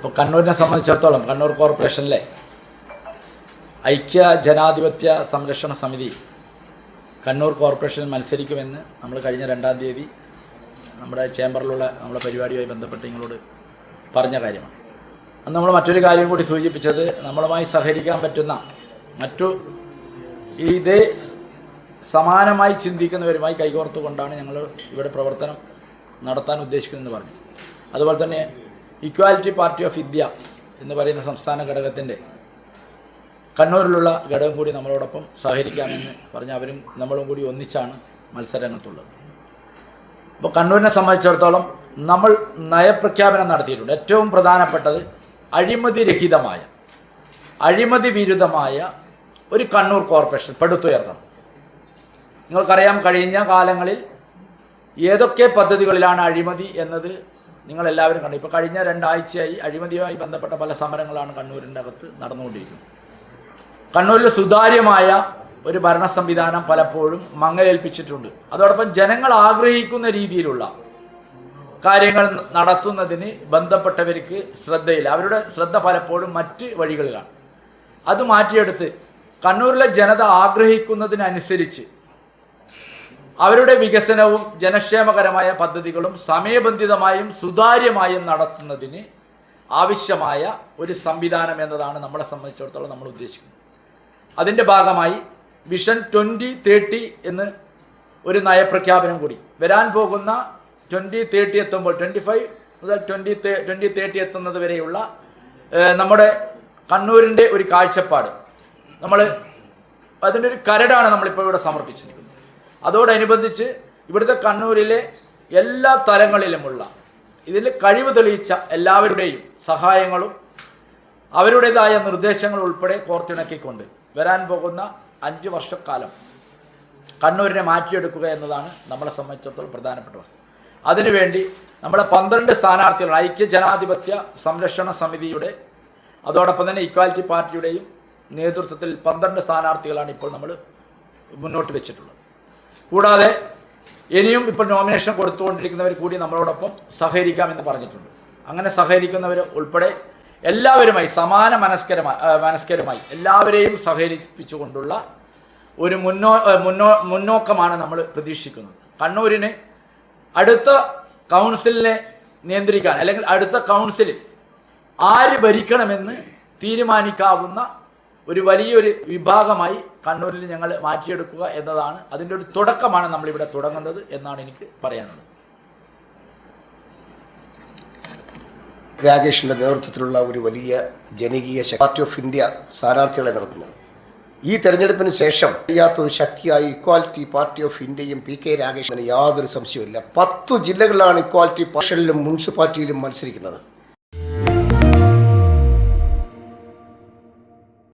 ഇപ്പോൾ കണ്ണൂരിനെ സംബന്ധിച്ചിടത്തോളം കണ്ണൂർ കോർപ്പറേഷനിലെ ഐക്യ ജനാധിപത്യ സംരക്ഷണ സമിതി കണ്ണൂർ കോർപ്പറേഷനിൽ മത്സരിക്കുമെന്ന് നമ്മൾ കഴിഞ്ഞ രണ്ടാം തീയതി നമ്മുടെ ചേംബറിലുള്ള നമ്മുടെ പരിപാടിയുമായി ബന്ധപ്പെട്ട് നിങ്ങളോട് പറഞ്ഞ കാര്യമാണ്. അന്ന് നമ്മൾ മറ്റൊരു കാര്യം കൂടി സൂചിപ്പിച്ചത് നമ്മളുമായി സഹകരിക്കാൻ പറ്റുന്ന മറ്റു ഇതേ സമാനമായി ചിന്തിക്കുന്നവരുമായി കൈകോർത്തുകൊണ്ടാണ് ഞങ്ങൾ ഇവിടെ പ്രവർത്തനം നടത്താൻ ഉദ്ദേശിക്കുന്നതെന്ന് പറഞ്ഞു. അതുപോലെ തന്നെ ഇക്വാലിറ്റി പാർട്ടി ഓഫ് ഇന്ത്യ എന്ന് പറയുന്ന സംസ്ഥാന ഘടകത്തിന്റെ കണ്ണൂരിലുള്ള ഘടകം കൂടി നമ്മളോടൊപ്പം സഹകരിക്കാമെന്ന് പറഞ്ഞ് അവരും നമ്മളും കൂടി ഒന്നിച്ചാണ് മത്സരങ്ങൾക്കുള്ളത്. അപ്പോൾ കണ്ണൂരിനെ സംബന്ധിച്ചിടത്തോളം നമ്മൾ നയപ്രഖ്യാപനം നടത്തിയിട്ടുണ്ട്. ഏറ്റവും പ്രധാനപ്പെട്ടത് അഴിമതി രഹിതമായ അഴിമതി വിരുദ്ധമായ ഒരു കണ്ണൂർ കോർപ്പറേഷൻ പടുത്തുയർത്തണം. നിങ്ങൾക്കറിയാം കഴിഞ്ഞ കാലങ്ങളിൽ ഏതൊക്കെ പദ്ധതികളിലാണ് അഴിമതി എന്നത് നിങ്ങളെല്ലാവരും കണ്ടു. ഇപ്പോൾ കഴിഞ്ഞ രണ്ടാഴ്ചയായി അഴിമതിയുമായി ബന്ധപ്പെട്ട പല സമരങ്ങളാണ് കണ്ണൂരിന്റെ അകത്ത് നടന്നുകൊണ്ടിരിക്കുന്നത്. കണ്ണൂരിൽ സുതാര്യമായ ഒരു ഭരണ സംവിധാനം പലപ്പോഴും മങ്ങലേൽപ്പിച്ചിട്ടുണ്ട്. അതോടൊപ്പം ജനങ്ങൾ ആഗ്രഹിക്കുന്ന രീതിയിലുള്ള കാര്യങ്ങൾ നടത്തുന്നതിന് ബന്ധപ്പെട്ടവർക്ക് ശ്രദ്ധയില്ല. അവരുടെ ശ്രദ്ധ പലപ്പോഴും മറ്റ് വഴികളിലാണ്. അത് മാറ്റിയെടുത്ത് കണ്ണൂരിലെ ജനത ആഗ്രഹിക്കുന്നതിനനുസരിച്ച് അവരുടെ വികസനവും ജനക്ഷേമകരമായ പദ്ധതികളും സമയബന്ധിതമായും സുതാര്യമായും നടത്തുന്നതിന് ആവശ്യമായ ഒരു സംവിധാനം എന്നതാണ് നമ്മളെ സംബന്ധിച്ചിടത്തോളം നമ്മൾ ഉദ്ദേശിക്കുന്നത്. അതിന്റെ ഭാഗമായി വിഷൻ ട്വന്റി തേർട്ടി എന്ന് ഒരു നയപ്രഖ്യാപനം കൂടി. വരാൻ പോകുന്ന ട്വന്റി തേർട്ടി എത്തുമ്പോൾ ട്വന്റി ഫൈവ് മുതൽ ട്വന്റി ട്വന്റി തേർട്ടി എത്തുന്നത് വരെയുള്ള നമ്മുടെ കണ്ണൂരിന്റെ ഒരു കാഴ്ചപ്പാട്. നമ്മൾ അതിന്റെ ഒരു കരടാണ് നമ്മളിപ്പോൾ ഇവിടെ സമർപ്പിച്ചിരിക്കുന്നത്. അതോടനുബന്ധിച്ച് ഇവിടുത്തെ കണ്ണൂരിലെ എല്ലാ തലങ്ങളിലുമുള്ള ഇതിൽ കഴിവ് തെളിയിച്ച എല്ലാവരുടെയും സഹായങ്ങളും അവരുടേതായ നിർദ്ദേശങ്ങൾ ഉൾപ്പെടെ കോർത്തിണക്കിക്കൊണ്ട് വരാൻ പോകുന്ന അഞ്ച് വർഷക്കാലം കണ്ണൂരിനെ മാറ്റിയെടുക്കുക എന്നതാണ് നമ്മളെ സംബന്ധിച്ചിടത്തോളം പ്രധാനപ്പെട്ട വസ്തു. അതിനുവേണ്ടി നമ്മുടെ പന്ത്രണ്ട് സ്ഥാനാർത്ഥികൾ ഐക്യ ജനാധിപത്യ സംരക്ഷണ സമിതിയുടെ അതോടൊപ്പം തന്നെ ഇക്വാലിറ്റി പാർട്ടിയുടെയും നേതൃത്വത്തിൽ പന്ത്രണ്ട് സ്ഥാനാർത്ഥികളാണ് ഇപ്പോൾ നമ്മൾ മുന്നോട്ട് വെച്ചിട്ടുള്ളത്. കൂടാതെ ഇനിയും ഇപ്പോൾ നോമിനേഷൻ കൊടുത്തുകൊണ്ടിരിക്കുന്നവർ കൂടി നമ്മളോടൊപ്പം സഹകരിക്കാമെന്ന് പറഞ്ഞിട്ടുണ്ട്. അങ്ങനെ സഹകരിക്കുന്നവർ ഉൾപ്പെടെ എല്ലാവരുമായി സമാന മനസ്കരമായി മനസ്കരമായി എല്ലാവരെയും സഹകരിപ്പിച്ചുകൊണ്ടുള്ള ഒരു മുന്നോ മുന്നോ മുന്നോക്കമാണ് നമ്മൾ പ്രതീക്ഷിക്കുന്നത്. കണ്ണൂരിന് അടുത്ത കൗൺസിലിനെ നിയന്ത്രിക്കാൻ അല്ലെങ്കിൽ അടുത്ത കൗൺസിലിൽ ആര് ഭരിക്കണമെന്ന് തീരുമാനിക്കാവുന്ന ഒരു വലിയൊരു വിഭാഗമായി കണ്ണൂരിൽ ഞങ്ങൾ മാറ്റിയെടുക്കുക എന്നതാണ് അതിന്റെ ഒരു തുടക്കമാണ് നമ്മളിവിടെ തുടങ്ങുന്നത് എന്നാണ് എനിക്ക് പറയാനുള്ളത്. രാകേഷിന്റെ നേതൃത്വത്തിലുള്ള ഒരു വലിയ ജനകീയ പാർട്ടി ഓഫ് ഇന്ത്യ സ്ഥാനാർത്ഥികളെ നടത്തുന്നു. ഈ തെരഞ്ഞെടുപ്പിന് ശേഷം കഴിയാത്തൊരു ശക്തിയായി ഇക്വാലിറ്റി പാർട്ടി ഓഫ് ഇന്ത്യയും പി കെ രാകേഷിന് യാതൊരു സംശയവുമില്ല. പത്തു ജില്ലകളിലാണ് ഇക്വാലിറ്റി പാർഷനിലും മുനിസിപ്പാലിറ്റിയിലും മത്സരിക്കുന്നത്.